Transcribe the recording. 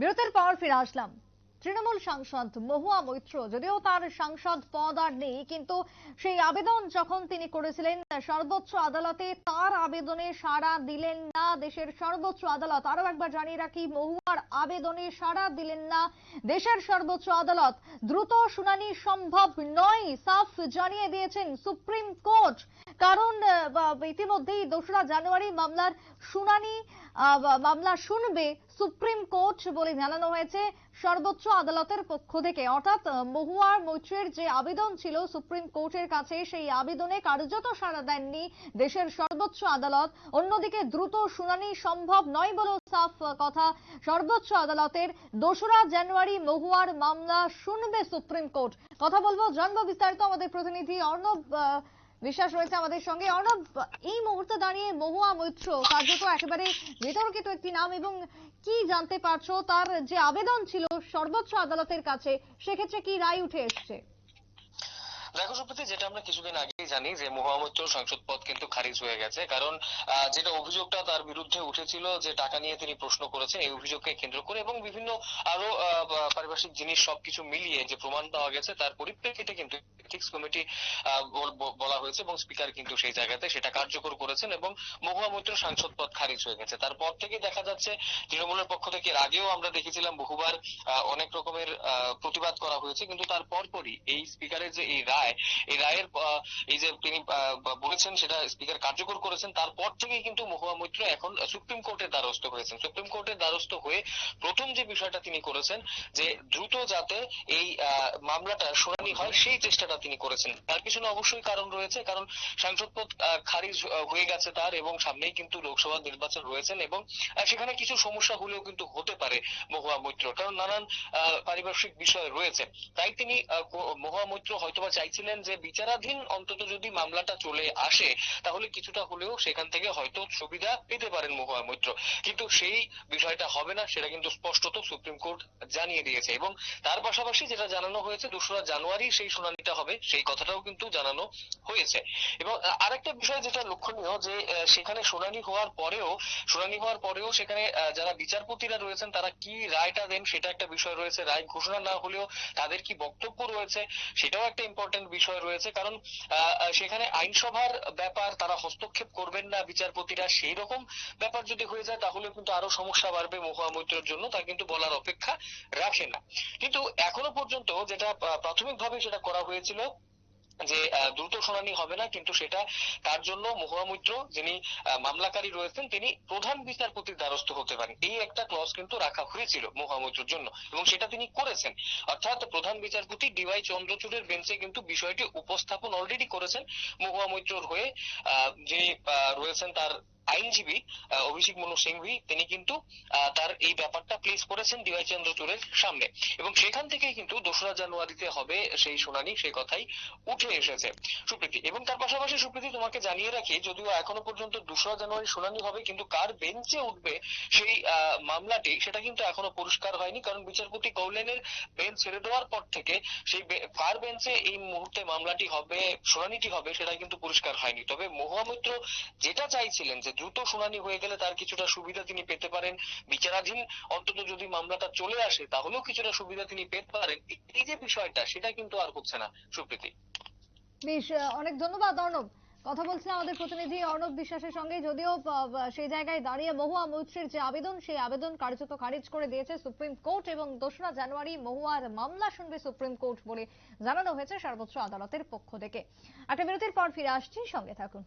বিরতির পর ফিরে আসলাম। তৃণমূল সাংসদ মহুয়া মৈত্র, যদিও তার সাংসদ পদ আর নেই, কিন্তু সেই আবেদন যখন তিনি করেছিলেন, সর্বোচ্চ আদালতে তার আবেদনে সাড়া দিলেন না দেশের সর্বোচ্চ আদালত। আরও একবার জানিয়ে রাখি, মহুয়ার আবেদনে সাড়া দিলেন না দেশের সর্বোচ্চ আদালত। দ্রুত শুনানি সম্ভব নয়, সাফ জানিয়ে দিয়েছেন সুপ্রিম কোর্ট। ইতিমধ্যেই দোসরা জানুয়ারি মামলার শুনানি মামলা শুনবে সুপ্রিম কোর্ট বলে জানানো হয়েছে সর্বোচ্চ আদালতের পক্ষ থেকে। অর্থাৎ মহুয়ার মৈত্রের যে আবেদন ছিল সুপ্রিম কোর্টের কাছে, সেই আবেদনে কার্যত সাড়া দেননি দেশের সর্বোচ্চ আদালত। অন্যদিকে, দ্রুত শুনানি সম্ভব নয় বলেও সাফ কথা। সর্বোচ্চ আদালতের দোসরা জানুয়ারি মহুয়ার মামলা শুনবে সুপ্রিম কোর্ট। কথা বলব, জানব বিস্তারিত আমাদের প্রতিনিধি অর্ণব বিশ্বাস রয়েছে আমাদের সঙ্গে। অর্ণব, এই মুহূর্তে দাঁড়িয়ে মহুয়া মৈত্র কার্যত একেবারে বিতর্কিত একটি নাম এবং কি জানতে পারছ? তার যে আবেদন ছিল সর্বোচ্চ আদালতের কাছে, সেক্ষেত্রে কি রায় উঠে এসছে? দেখো যেটা আমরা কিছুদিন আগেই জানি যে মহামৈত্র সংসদ পদ কিন্তু খারিজ হয়ে গেছে। কারণ যেটা অভিযোগটা তার বিরুদ্ধে উঠেছিল যে টাকা নিয়ে তিনি প্রশ্ন করেছেন, এই অভিযোগকে কেন্দ্র করে এবং বিভিন্ন আরও পারিপার্শ্বিক জিনিস সবকিছু মিলিয়ে যে প্রমাণ পাওয়া গেছে, তার পরিপ্রেক্ষিতে কিন্তু এথিক্স কমিটি বলা হয়েছে এবং স্পিকার কিন্তু সেই জায়গাতে সেটা কার্যকর করেছেন এবং মহুয়া মৈত্র সাংসদ পদ খারিজ হয়ে গেছে। তারপর থেকে দেখা যাচ্ছে, তৃণমূলের পক্ষ থেকে আগেও আমরা দেখেছিলাম বহুবার অনেক রকমের প্রতিবাদ করা হয়েছে, কিন্তু তার পরপরই এই স্পিকারের যে এই রায় এই রায়ের এই যে তিনি বলেছেন সেটা স্পিকার কার্যকর করেছেন, তারপর থেকেই কিন্তু মহুয়া মৈত্র এখন সুপ্রিম কোর্টের দ্বারস্থ হয়েছেন। সুপ্রিম কোর্টের দ্বারস্থ হয়ে প্রথম যে বিষয়টা তিনি করেছেন, যে দ্রুত যাতে এই মামলাটা শুনানি হয়, সেই চেষ্টাটা তিনি করেছেন। তার পিছনে অবশ্যই কারণ রয়েছে, কারণ সাংসদ পদ খারিজ হয়ে গেছে তার এবং সামনেই কিন্তু লোকসভা নির্বাচন রয়েছেন এবং সেখানে কিছু সমস্যা হলেও কিন্তু হতে পারে মহুয়া মৈত্র। কারণ নানান পারিপার্শ্বিক বিষয় রয়েছে। তাই তিনি মহুয়া মৈত্র হয়তোবা চাইছিলেন যে, বিচারাধীন অন্তত যদি মামলাটা চলে আসে, তাহলে কিছুটা হলেও সেখান থেকে হয়তো সুবিধা পেতে পারেন মহুয়া মৈত্র। কিন্তু সেই বিষয়টা হবে না, সেটা কিন্তু স্পষ্টত সুপ্রিম কোর্ট জানিয়ে দিয়েছে। এবং তার পাশাপাশি যেটা জানানো হয়েছে, দোসরা জানুয়ারি সেই শুনানিটা হবে, সেই কথাটাও কিন্তু জানানো হয়েছে। এবং আরেকটা বিষয় যেটা লক্ষণীয়, যে সেখানে শুনানি হওয়ার পরেও, শুনানি হওয়ার পরেও সেখানে যারা বিচারপতিরা রয়েছেন, তারা কি রায়টা দেন সেটা একটা বিষয় রয়েছে। রায় ঘোষণা না হলেও তাদের কি বক্তব্য রয়েছে, সেটাও একটা ইম্পর্টেন্ট বিষয় রয়েছে, কারণ সেখানে আইনসভার ব্যাপার, তারা হস্তক্ষেপ করবেন না বিচারপতিরা, সেই রকম ব্যাপার যদি হয়ে যায়, তাহলে কিন্তু আরও সমস্যা বাড়বে মহুয়া মৈত্রের জন্য, তা কিন্তু বলার অপেক্ষা রাখে না। কিন্তু এখনও পর্যন্ত যেটা প্রাথমিকভাবে সেটা করা হয়েছিল যে দ্রুত শুনানি হবে না, কিন্তু সেটা তার জন্য মহুয়া মৈত্র যিনি মামলাকারী রয়েছেন, তিনি প্রধান বিচারপতির দ্বারস্থ হতে পারেন। এই একটা ক্লজ কিন্তু রাখা হয়েছিল মহুয়া মৈত্রর জন্য, এবং সেটা তিনি করেছেন। অর্থাৎ প্রধান বিচারপতি ডিওয়াই চন্দ্রচূড়ের বেঞ্চে কিন্তু বিষয়টি উপস্থাপন অলরেডি করেছেন মহুয়া মৈত্রর হয়ে যিনি রয়েছেন তার আইনজীবী অভিষেক মনু সিংভি, তিনি কিন্তু তার এই ব্যাপারটা প্লেস করেছেন ডিওয়াই চন্দ্রচূড়ের সামনে। এবং সেখান থেকেই কিন্তু দোসরা জানুয়ারিতে হবে সেই শুনানি, সেই কথাই উঠে এসেছে সুপ্রীতি। এবং তার পাশাপাশি সুপ্রীতি, তোমাকে জানিয়ে রাখি, যদিও এখনও পর্যন্ত দোসরা জানুয়ারি শুনানি হবে, কিন্তু কার বেঞ্চে উঠবে সেই মামলাটি, সেটা কিন্তু এখনও পরিষ্কার হয়নি, কারণ বিচারপতি কৌলেনের বেঞ্চ ছেড়ে দেওয়ার পর থেকে সেই কার বেঞ্চে এই মুহূর্তে মামলাটি হবে, শুনানিটি হবে, সেটা কিন্তু পরিষ্কার হয়নি। তবে মহুয়া মৈত্র যেটা চাইছিলেন যে দ্রুত শুনানি হয়ে গেলে তার কিছুটা সুবিধা তিনি পেতে পারেন। বিচারাধীন অন্তত যদি মামলাটা চলে আসে, তাহলেও কিছুটা সুবিধা তিনি পেতে পারেন। এই যে বিষয়টা, সেটা কিন্তু আর হচ্ছে না, সুপ্রীতি। বেশ অনেক ধন্যবাদ, অর্ণব। কথা বলছিলাম আমাদের প্রতিনিধি অর্ণব বিশ্বাসের সঙ্গে, যদিও সেই জায়গায় দাঁড়িয়ে মহুয়া মৈত্রীর যে আবেদন, সেই আবেদন কার্যত খারিজ করে দিয়েছে সুপ্রিম কোর্ট এবং দোসরা জানুয়ারি মহুয়ার মামলা শুনবে সুপ্রিম কোর্ট বলে জানানো হয়েছে সর্বোচ্চ আদালতের পক্ষ থেকে। একটা বিরতির পর ফিরে আসছি, সঙ্গে থাকুন।